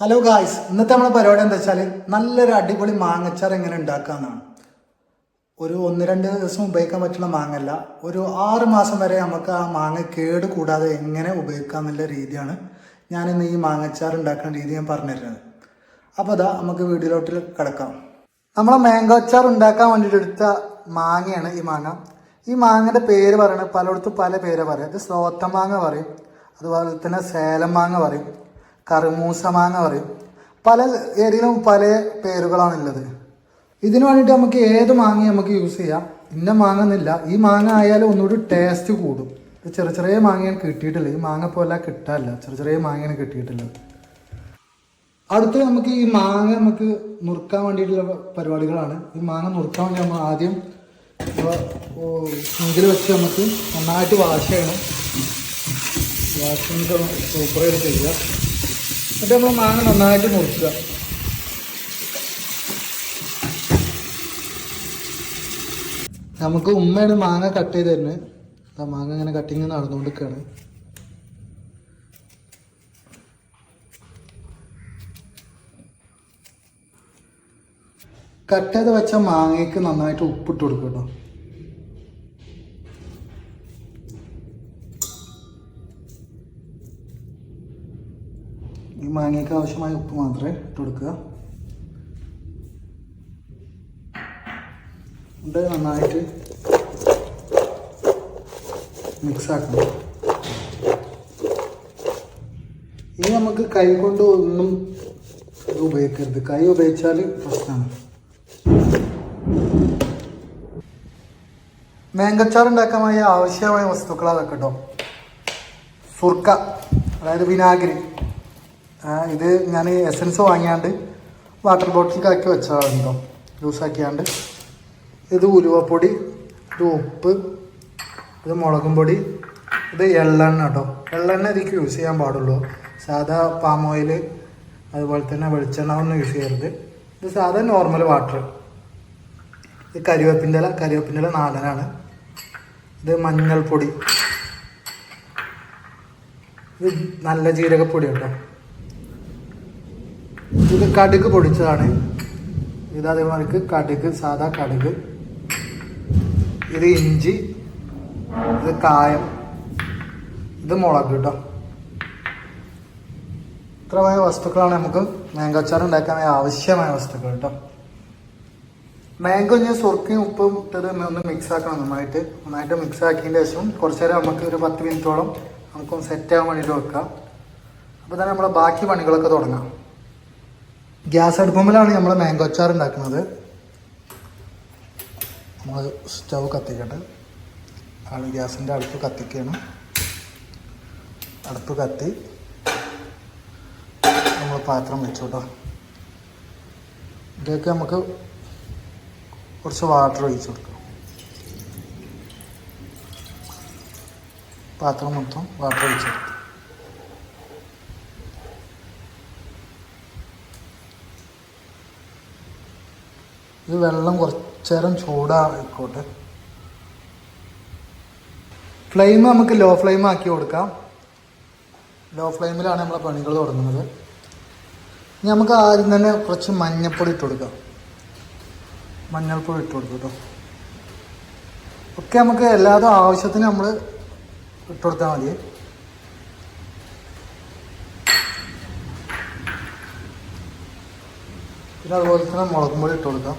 Hello guys ഇന്നത്തെ നമ്മളെ പരിപാടി എന്താ വെച്ചാൽ നല്ലൊരു അടിപൊളി മാങ്ങച്ചാർ എങ്ങനെ ഉണ്ടാക്കാന്നാണ് ഒരു ഒന്ന് രണ്ട് ദിവസം ഉപയോഗിക്കാൻ പറ്റുന്ന മാങ്ങല്ല ഒരു ആറ് മാസം വരെ നമുക്ക് ആ മാങ്ങ കേട് കൂടാതെ എങ്ങനെ ഉപയോഗിക്കാം എന്നുള്ള രീതിയാണ് ഞാൻ ഇന്ന് ഈ മാങ്ങച്ചാർ ഉണ്ടാക്കുന്ന രീതി ഞാൻ പറഞ്ഞുതരുന്നത് അപ്പോൾ അതാ നമുക്ക് വീഡിയോയിലോട്ട് കിടക്കാം. നമ്മളെ മാങ്കോ അച്ചാർ ഉണ്ടാക്കാൻ വേണ്ടിയിട്ട് എടുത്ത മാങ്ങയാണ് ഈ മാങ്ങ. ഈ മാങ്ങയുടെ പേര് പറയുന്നത് പലയിടത്തും പല പേര് പറയും. ഇത് സ്ലോത്ത മാങ്ങ പറയും. അതുപോലെ തന്നെ സേലം മാങ്ങ പറയും. കറുമൂസ എന്ന് പറയും. പല ഏരിയയിലും പല പേരുകളാണുള്ളത്. ഇതിന് വേണ്ടിയിട്ട് നമുക്ക് ഏത് മാങ്ങ നമുക്ക് യൂസ് ചെയ്യാം? ഇന്ന മാങ്ങ എന്നില്ല. ഈ മാങ്ങ ആയാലും ഒന്നുകൂടി ടേസ്റ്റ് കൂടും. ചെറിയ ചെറിയ മാങ്ങയാണ് കിട്ടിയിട്ടില്ല ഈ മാങ്ങ പോലെ കിട്ടാനില്ല ചെറിയ ചെറിയ മാങ്ങയാണ് കിട്ടിയിട്ടുള്ളത്. അടുത്ത് നമുക്ക് ഈ മാങ്ങ നമുക്ക് നുറുക്കാൻ വേണ്ടിയിട്ടുള്ള പരിപാടികളാണ്. ഈ മാങ്ങ നുറുക്കാൻ വേണ്ടി നമ്മൾ ആദ്യം സിങ്കിൽ വെച്ച് നമുക്ക് നന്നായിട്ട് വാഷ് ചെയ്യണം. വാഷിങ് സൂപ്പറായിട്ട് ചെയ്യുക. എന്നിട്ട് നമ്മൾ മാങ്ങ നന്നായിട്ട് മുറിക്കുക. നമുക്ക് ഉമ്മയാണ് മാങ്ങ കട്ട് ചെയ്ത് തരുന്നത് ആ മാങ്ങ ഇങ്ങനെ കട്ടിങ് നടന്നുകൊണ്ടിരിക്കുകയാണ്. കട്ട് ചെയ്ത് വെച്ച മാങ്ങയ്ക്ക് നന്നായിട്ട് ഉപ്പിട്ട് കൊടുക്കും കേട്ടോ. മാങ്ങയ്ക്ക് ആവശ്യമായ ഉപ്പ് മാത്രമേ ഇട്ട് കൊടുക്കുക. ഇത് നന്നായിട്ട് മിക്സ് ആക്കണം. ഇനി നമുക്ക് കൈ കൊണ്ട് ഒന്നും ഇത് ഉപയോഗിക്കരുത്. കൈ ഉപയോഗിച്ചാൽ പ്രശ്നമാണ്. മേങ്കച്ചാർ ഉണ്ടാക്കാനായി ആവശ്യമായ വസ്തുക്കൾ അതൊക്കെ കേട്ടോ സുർക്ക അതായത് വിനാഗിരി. ഇത് ഞാൻ എസൻസ് വാങ്ങിയാണ്ട് വാട്ടർ ബോട്ടിൽക്കാക്കി വെച്ചതാണ് കേട്ടോ ജ്യൂസാക്കിയാണ്ട് ഇത് ഉലുവപ്പൊടി ഇത് ഉപ്പ് ഇത് മുളകും പൊടി ഇത് എള്ളെണ്ണ കേട്ടോ എള്ളെണ്ണ ഇതിക്ക് യൂസ് ചെയ്യാൻ പാടുള്ളൂ. സാധാ പാം ഓയിൽ അതുപോലെ തന്നെ വെളിച്ചെണ്ണ ഒന്നും യൂസ് ചെയ്യരുത്. ഇത് സാധാ നോർമൽ വാട്ടർ ഇത് കരിവേപ്പിന്റെ ഇല കരിവേപ്പിന്റെ ഇല നാടനാണ് ഇത് മഞ്ഞൾപ്പൊടി. ഇത് നല്ല ജീരകപ്പൊടി കേട്ടോ ഇത് കടുക് പൊടിച്ചതാണ്. ഇത് അതേമാതിരി കടുക് സാധാ കടുക്. ഇത് ഇഞ്ചി ഇത് കായം ഇത് മുളക് കേട്ടോ ഇത്രമായ വസ്തുക്കളാണ് നമുക്ക് മാങ്കോ അച്ചാർ ഉണ്ടാക്കാൻ ആവശ്യമായ വസ്തുക്കൾ കേട്ടോ മാങ്കോ ഞാൻ സുർക്കയും ഉപ്പും ഇട്ടത് ഒന്ന് മിക്സ് ആക്കണം നന്നായിട്ട്. നന്നായിട്ട് മിക്സ് ആക്കിയതിന്റെ ശേഷം കുറച്ച് നേരം നമുക്ക് ഒരു പത്ത് മിനിറ്റോളം നമുക്കൊന്ന് സെറ്റ് ആവാൻ വേണ്ടിയിട്ട് വെക്കാം. അപ്പോൾ തന്നെ നമ്മളെ ബാക്കി പണികളൊക്കെ തുടങ്ങാം. ഗ്യാസ് അടുപ്പുമ്പിലാണ് നമ്മൾ മാംഗോ അച്ചാർ ഉണ്ടാക്കുന്നത്. നമ്മൾ സ്റ്റൗ കത്തിക്കട്ടെ. ആണ് ഗ്യാസിന്റെ അടുപ്പ് കത്തിക്കുകയാണ് അടുപ്പ് കത്തി. നമ്മൾ പാത്രം വെച്ചു കേട്ടോ നമുക്ക് കുറച്ച് വാട്ടർ ഒഴിച്ചു കൊടുക്കാം. പാത്രം മൊത്തം വാട്ടർ ഒഴിച്ചു കൊടുക്കും. ഇത് വെള്ളം കുറച്ചേരം ചൂടായിക്കോട്ടെ. ഫ്ലെയിം നമുക്ക് ലോ ഫ്ലെയിം ആക്കി കൊടുക്കാം. ലോ ഫ്ലെയിമിലാണ് നമ്മളെ പണികൾ തുടങ്ങുന്നത്. ഇനി നമുക്ക് ആദ്യം തന്നെ കുറച്ച് മഞ്ഞൾപ്പൊടി ഇട്ട് കൊടുക്കാം. മഞ്ഞൾപ്പൊടി ഇട്ട് കൊടുക്കും കേട്ടോ ഒക്കെ നമുക്ക് എല്ലാതും ആവശ്യത്തിന് നമ്മൾ ഇട്ട് കൊടുത്താൽ മതി. പിന്നെ അതുപോലെ തന്നെ മുളകും പൊടി ഇട്ട് കൊടുക്കാം.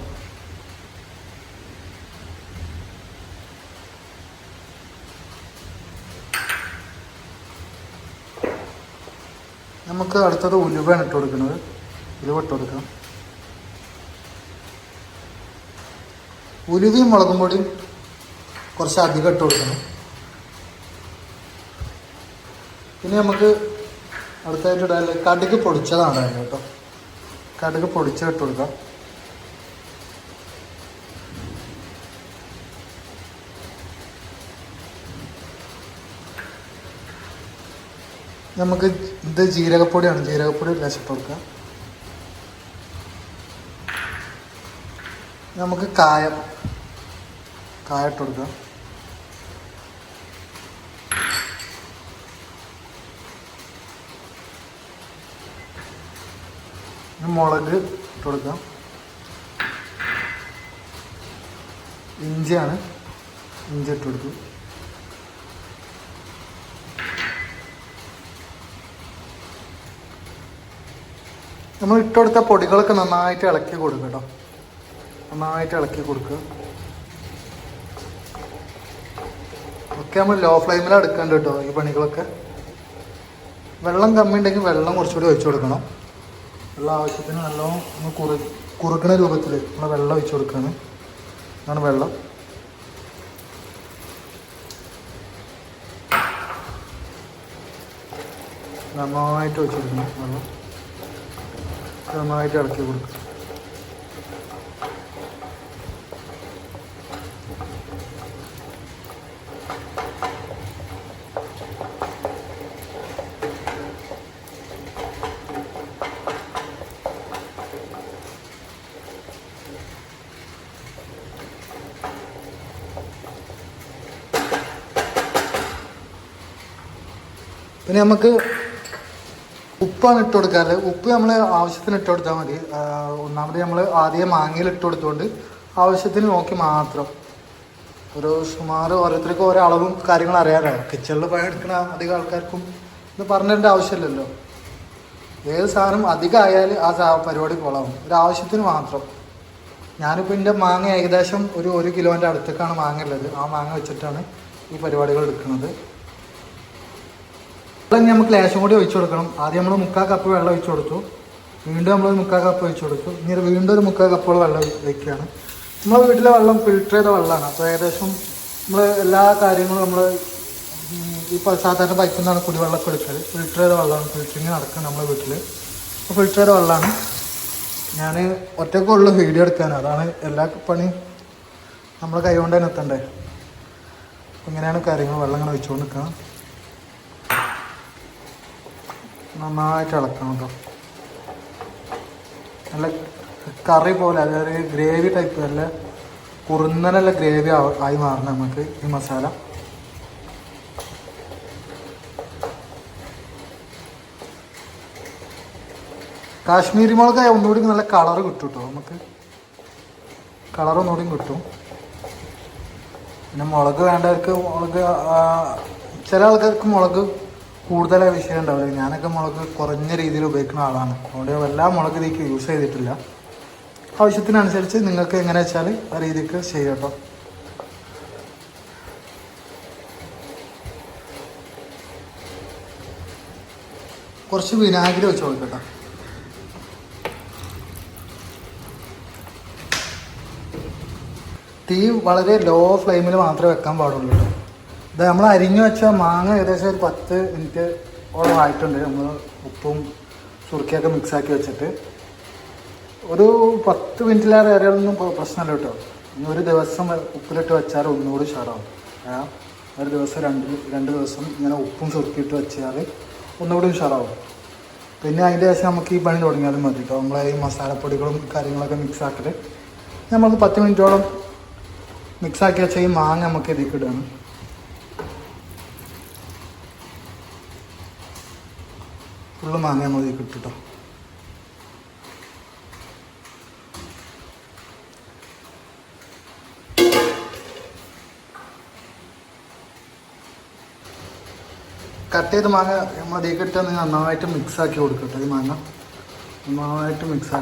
നമുക്ക് അടുത്തത് ഉലുവയാണ് ഇട്ട് കൊടുക്കുന്നത്. ഉലുവ ഇട്ട് കൊടുക്കാം. ഉലുവയും മുളകും പൊടിയും കുറച്ച് അധികം ഇട്ട് കൊടുക്കണം. പിന്നെ നമുക്ക് അടുത്തായിട്ട് ഇടാൻ കടുക് പൊടിച്ചതാണ് കേട്ടോ. കടുക് പൊടിച്ചിട്ട് കൊടുക്കാം. നമുക്ക് ഇത് ജീരകപ്പൊടിയാണ്. ജീരകപ്പൊടി ലേശം ഇട്ട് കൊടുക്കാം നമുക്ക് കായം കായട്ട് കൊടുക്കാം മുളക് ഇട്ട് കൊടുക്കാം ഇഞ്ചിയാണ്. ഇഞ്ചി ഇട്ട് കൊടുക്കും നമ്മൾ ഇട്ടുകൊടുത്ത പൊടികളൊക്കെ നന്നായിട്ട് ഇളക്കി കൊടുക്കുക കേട്ടോ. നന്നായിട്ട് ഇളക്കി കൊടുക്കുക ഒക്കെ നമ്മൾ ലോ ഫ്ലെയിമിൽ എടുക്കേണ്ട കേട്ടോ ഈ പണികളൊക്കെ. വെള്ളം കമ്മി ഉണ്ടെങ്കിൽ വെള്ളം കുറച്ചുകൂടി ഒഴിച്ചു കൊടുക്കണം. വെള്ളം ആവശ്യത്തിന് നല്ലോണം നമ്മൾ കുറു കുറുക്കണ രൂപത്തിൽ നമ്മൾ വെള്ളം ഒഴിച്ചു കൊടുക്കുകയാണ് അതാണ് വെള്ളം. നന്നായിട്ട് ഒഴിച്ചു കൊടുക്കണം വെള്ളം. നന്നായിട്ട് ഇളക്കി കൊടുക്കും. പിന്നെ നമുക്ക് ഉപ്പാണ് ഇട്ട് കൊടുക്കാറ്. ഉപ്പ് നമ്മൾ ആവശ്യത്തിന് ഇട്ട് കൊടുത്താൽ മതി. ഒന്നാമത് നമ്മൾ ആദ്യം മാങ്ങയിൽ ഇട്ട് കൊടുത്തുകൊണ്ട് ആവശ്യത്തിന് നോക്കി മാത്രം. ഒരു സുമാർ ഓരോരുത്തർക്കും ഓരോ അളവും കാര്യങ്ങളും അറിയാറാണ് കിച്ചണിൽ പണിയെടുക്കുന്ന അധികം ആൾക്കാർക്കും ഇത് പറഞ്ഞിട്ട് ആവശ്യമില്ലല്ലോ. ഏത് സാധനം അധികം ആയാൽ ആ പരിപാടി കൊള്ളാവും ഒരു ആവശ്യത്തിന് മാത്രം. ഞാനിപ്പോൾ എന്റെ മാങ്ങ ഏകദേശം ഒരു ഒരു കിലോന്റെ അടുത്തേക്കാണ് മാങ്ങ ഉള്ളത്. ആ മാങ്ങ വെച്ചിട്ടാണ് ഈ പരിപാടികൾ എടുക്കുന്നത്. വെള്ളം നമുക്ക് ലേശം കൂടി ഒഴിച്ചു കൊടുക്കണം. ആദ്യം നമ്മൾ മുക്കാൽ കപ്പ് വെള്ളം ഒഴിച്ചു കൊടുത്തു. വീണ്ടും നമ്മൾ മുക്കാൽ കപ്പ് ഒഴിച്ചു കൊടുത്തു. ഇനി വീണ്ടും ഒരു മുക്കാൽ കപ്പ് വെള്ളം വയ്ക്കുകയാണ് നമ്മളെ വീട്ടിലെ വെള്ളം ഫിൽട്ടർ ചെയ്ത വെള്ളമാണ്. അപ്പോൾ ഏകദേശം നമ്മൾ എല്ലാ കാര്യങ്ങളും നമ്മൾ പ- സാധാരണ പൈപ്പിൽ നിന്നാണ് കുടിവെള്ളമൊക്കെ എടുക്കൽ ഫിൽട്ടർ ചെയ്ത വെള്ളമാണ്. ഫിൽറ്ററിങ് നടക്കുന്നത് നമ്മളെ വീട്ടിൽ അപ്പോൾ ഫിൽട്ടർ ചെയ്ത വെള്ളമാണ്. ഞാൻ ഒറ്റക്കുള്ള വീഡിയോ എടുക്കാൻ അതാണ് എല്ലാ പണിയും നമ്മളെ കൈ കൊണ്ട് തന്നെ എത്തണ്ടേ. ഇങ്ങനെയാണ് കാര്യങ്ങൾ. വെള്ളം ഇങ്ങനെ വെച്ചുകൊണ്ട് നിൽക്കണം നന്നായിട്ട് ഇളക്കണം കേട്ടോ നല്ല കറി പോലെ അതായത് ഗ്രേവി ടൈപ്പ് നല്ല കുറുന്നനല്ല ഗ്രേവി ആയി മാറണം നമുക്ക് ഈ മസാല. കാശ്മീരി മുളക് ഒന്നുകൂടി നല്ല കളർ കിട്ടും കേട്ടോ നമുക്ക്. കളർ ഒന്നുകൂടി കിട്ടും. പിന്നെ മുളക് വേണ്ടവർക്ക് മുളക് ചില ആൾക്കാർക്ക് മുളക് കൂടുതലായ വിഷയം ഉണ്ടാവില്ല. ഞാനൊക്കെ മുളക് കുറഞ്ഞ രീതിയിൽ ഉപയോഗിക്കുന്ന ആളാണ്. അതുകൊണ്ട് എല്ലാ മുളക് ഇതിലേക്ക് യൂസ് ചെയ്തിട്ടില്ല. ആവശ്യത്തിനനുസരിച്ച് നിങ്ങൾക്ക് എങ്ങനെ വെച്ചാൽ ആ രീതിക്ക് ചെയ്യാം കേട്ടോ കുറച്ച് വിനാഗിരി വെച്ച് കൊടുക്കട്ടെ. തീ വളരെ ലോ ഫ്ലെയിമിൽ മാത്രമേ വെക്കാൻ പാടുള്ളൂ കേട്ടോ ഇത് നമ്മൾ അരിഞ്ഞു വെച്ച മാങ്ങ ഏകദേശം ഒരു പത്ത് മിനിറ്റ് ഓളം ആയിട്ടുണ്ട്. നമ്മൾ ഉപ്പും സുറുക്കിയൊക്കെ മിക്സാക്കി വെച്ചിട്ട്. ഒരു പത്ത് മിനിറ്റിലേറെ പ്ര- പ്രശ്നമല്ല കേട്ടോ. ഇനി ഒരു ദിവസം ഉപ്പിലിട്ട് വെച്ചാൽ ഒന്നുകൂടി ഷാറാവും ഒരു ദിവസം രണ്ട് രണ്ട് ദിവസം ഇങ്ങനെ ഉപ്പും സുറുക്കിയിട്ട് വെച്ചാൽ ഒന്നുകൂടി ഉഷാറാവും പിന്നെ അതിന്റെ ശേഷം നമുക്ക് ഈ പണി തുടങ്ങിയാലും മതി കേട്ടോ. നമ്മളെ ഈ മസാലപ്പൊടികളും കാര്യങ്ങളൊക്കെ മിക്സ് ആക്കിയിട്ട് നമുക്ക് പത്ത് മിനിറ്റോളം മിക്സാക്കി വെച്ചാൽ വെച്ച ഈ മാങ്ങ നമുക്ക് ഇതിലേക്ക് ഫുള്ള് മാങ്ങ മതി ഇട്ടിട്ടോ കട്ട് ചെയ്ത് മാങ്ങ നമ്മൾ അതിലേക്ക് നന്നായിട്ട് മിക്സ് ആക്കി കൊടുക്കട്ടെ ഈ മാങ്ങ. നന്നായിട്ട് മിക്സ്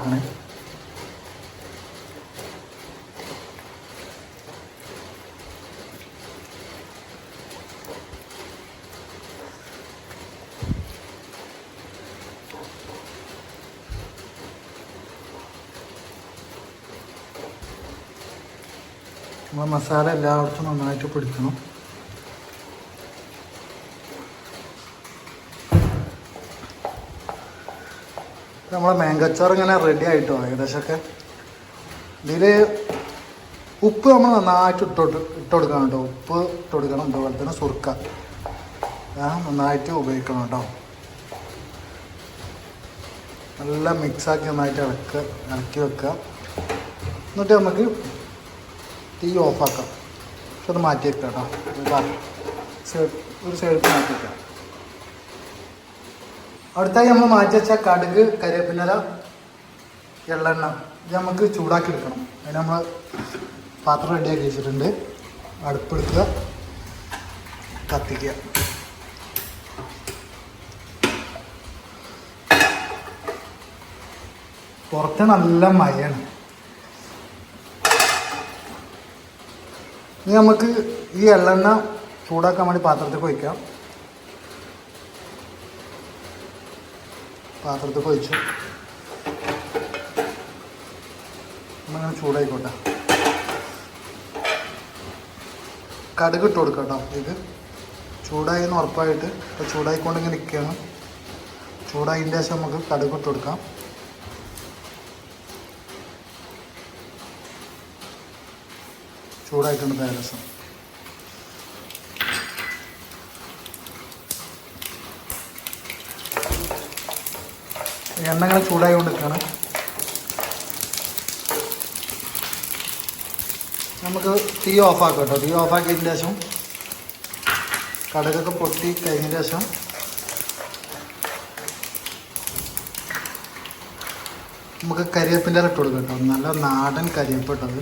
നമ്മളെ മസാല എല്ലായിടത്തും നന്നായിട്ട് പിടിക്കണം. നമ്മളെ മാങ്കച്ചാർ ഇങ്ങനെ റെഡി ആയിട്ടോ? ഏകദേശമൊക്കെ? ഇതിൽ ഉപ്പ് നമ്മൾ നന്നായിട്ട് ഇട്ടോട്ട് ഇട്ട് കൊടുക്കണം കേട്ടോ. ഉപ്പ് ഇട്ട് കൊടുക്കണം അതുപോലെ തന്നെ സുർക്ക. നന്നായിട്ട് ഉപയോഗിക്കണം കേട്ടോ. നല്ല മിക്സാക്കി നന്നായിട്ട് ഇളക്കുക ഇളക്കി വെക്കുക. എന്നിട്ട് നമുക്ക് തീ ഓഫാക്കാം. പക്ഷെ അത് മാറ്റി വെക്കാം കേട്ടോ ഒരു സൈഡിൽ മാറ്റി അടുത്തായി നമ്മൾ മാറ്റി വെച്ച കടുക് കരിവേപ്പിനല എള്ളെണ്ണ. ഇത് നമുക്ക് ചൂടാക്കി എടുക്കണം. അതിന് നമ്മൾ പാത്രം റെഡിയാക്കി വെച്ചിട്ടുണ്ട്. അടുപ്പെടുക്കുക കത്തിക്കുക. പുറത്ത് നല്ല മഴയാണ്. ഇനി നമുക്ക് ഈ എള്ളെണ്ണ ചൂടാക്കാൻ വേണ്ടി പാത്രത്തിൽ ഒഴിക്കാം. പാത്രത്തിൽ ഒഴിച്ചു. അങ്ങനെ ചൂടായിക്കോട്ടെ. കടുക് ഇട്ട് കൊടുക്കാം കേട്ടോ ഇത്. ചൂടായി എന്ന് ഉറപ്പായിട്ട് ഇപ്പോൾ ചൂടായിക്കൊണ്ട് ഇങ്ങനെ നിൽക്കുകയാണ് ചൂടായതിന്റെ ശേഷം നമുക്ക് കടുക് ഇട്ട് കൊടുക്കാം. ചൂടായിട്ടുണ്ട് പായസം എണ്ണ ചൂടായി കൊണ്ടിരിക്കുകയാണ് നമുക്ക് തീ ഓഫാക്കാം കേട്ടോ. തീ ഓഫാക്കിയതിന് ശേഷം കടുകൊക്കെ പൊട്ടി കഴിഞ്ഞതിന് ശേഷം നമുക്ക് കരിവേപ്പിന്റെ ഇട്ട് കൊടുക്കാം കേട്ടോ. നല്ല നാടൻ കരിവേപ്പ് ഇട്ടത്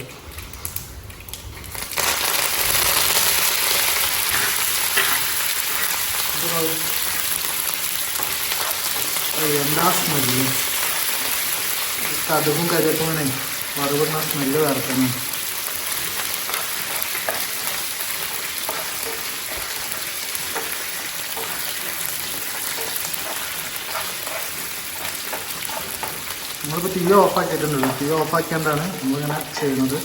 എന്താ സ്മെല്ല് കടുകും കരിവേപ്പും ഇങ്ങനെ വറുകുന്ന സ്മെല്ല് വേർക്കണം നമ്മളിപ്പോൾ തീ ഓഫാക്കിയിട്ടുണ്ടല്ലോ തീ ഓഫാക്കിയാണ്ടാണ് നമ്മളിങ്ങനെ ചെയ്യുന്നത്.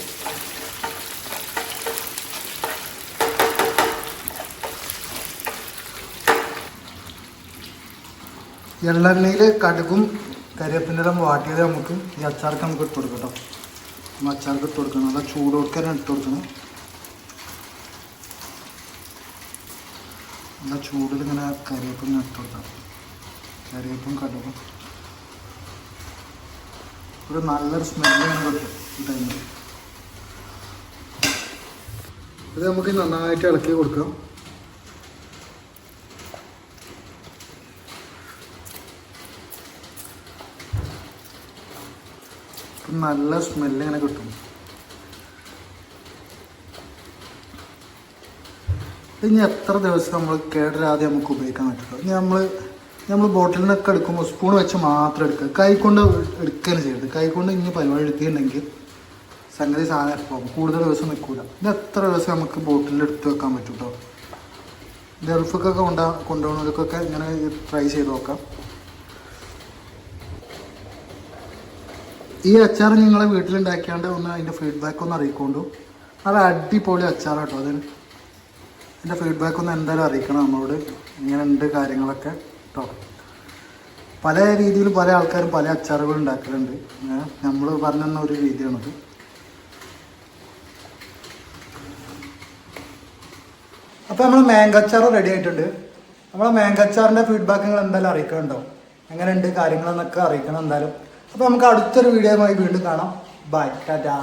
എള്ളെണ്ണയിൽ കടുകും കരിവേപ്പിന്റെ വാട്ടിയത് നമുക്ക് ഈ അച്ചാർക്ക് നമുക്ക് ഇട്ട് കൊടുക്കാം കേട്ടോ നമ്മൾ അച്ചാർക്ക് ഇട്ട് കൊടുക്കണം നല്ല ചൂട് കൊടുക്കാൻ ഇട്ട് കൊടുക്കണം. നല്ല ചൂടിൽ ഇങ്ങനെ ഇങ്ങനെ ഇട്ട് കൊടുക്കാം. കരിയപ്പും കടുകും. ഒരു നല്ലൊരു സ്മെല്ല് കിട്ടും ഇത് നമുക്ക് നന്നായിട്ട് ഇളക്കി കൊടുക്കാം. നല്ല സ്മെല്ല് ഇങ്ങനെ കിട്ടും. ഇനി എത്ര ദിവസം നമ്മൾ കേടരാതെ നമുക്ക് ഉപയോഗിക്കാൻ പറ്റുള്ളൂ ഇനി നമ്മൾ നമ്മൾ ബോട്ടിൽ നിന്നൊക്കെ എടുക്കുമ്പോൾ സ്പൂൺ വെച്ച് മാത്രം എടുക്കുക. കൈ കൊണ്ട് എടുക്കുകയാണ് ചെയ്യരുത് കൈ കൊണ്ട് ഇനി പരിപാടി എടുത്തിട്ടുണ്ടെങ്കിൽ സംഗതി സാധനം പോകും. കൂടുതൽ ദിവസം നിൽക്കില്ല ഇത് എത്ര ദിവസം നമുക്ക് ബോട്ടിൽ എടുത്ത് വെക്കാൻ പറ്റും കേട്ടോ ഗൾഫൊക്കെ കൊണ്ടാ കൊണ്ടുപോകുന്നവർക്കൊക്കെ ഇങ്ങനെ ട്രൈ ചെയ്ത് നോക്കാം. ഈ അച്ചാർ നിങ്ങളെ വീട്ടിലുണ്ടാക്കിയാണ്ട് ഒന്ന് അതിന്റെ ഫീഡ്ബാക്ക് ഒന്ന് അറിയിക്കൊണ്ടു. നല്ല അടിപൊളി അച്ചാർ കേട്ടോ അതിന് അതിന്റെ ഫീഡ്ബാക്ക് ഒന്ന് എന്തായാലും അറിയിക്കണം നമ്മളോട്. ഇങ്ങനെ ഉണ്ട് കാര്യങ്ങളൊക്കെ കേട്ടോ പല രീതിയിൽ പല ആൾക്കാരും പല അച്ചാറുകൾ ഉണ്ടാക്കലുണ്ട്. നമ്മൾ പറഞ്ഞു തന്ന ഒരു രീതിയാണത്. അപ്പോൾ നമ്മൾ മാങ്കോ അച്ചാർ റെഡി ആയിട്ടുണ്ട്. നമ്മളെ മാങ്കോ അച്ചാറിന്റെ ഫീഡ്ബാക്ക് നിങ്ങൾ എന്തായാലും അറിയിക്കണ്ടോ എങ്ങനെയുണ്ട് കാര്യങ്ങളെന്നൊക്കെ അറിയിക്കണം എന്തായാലും. അപ്പോൾ നമുക്ക് അടുത്തൊരു വീഡിയോയുമായി വീണ്ടും കാണാം. ബൈ ടാറ്റാ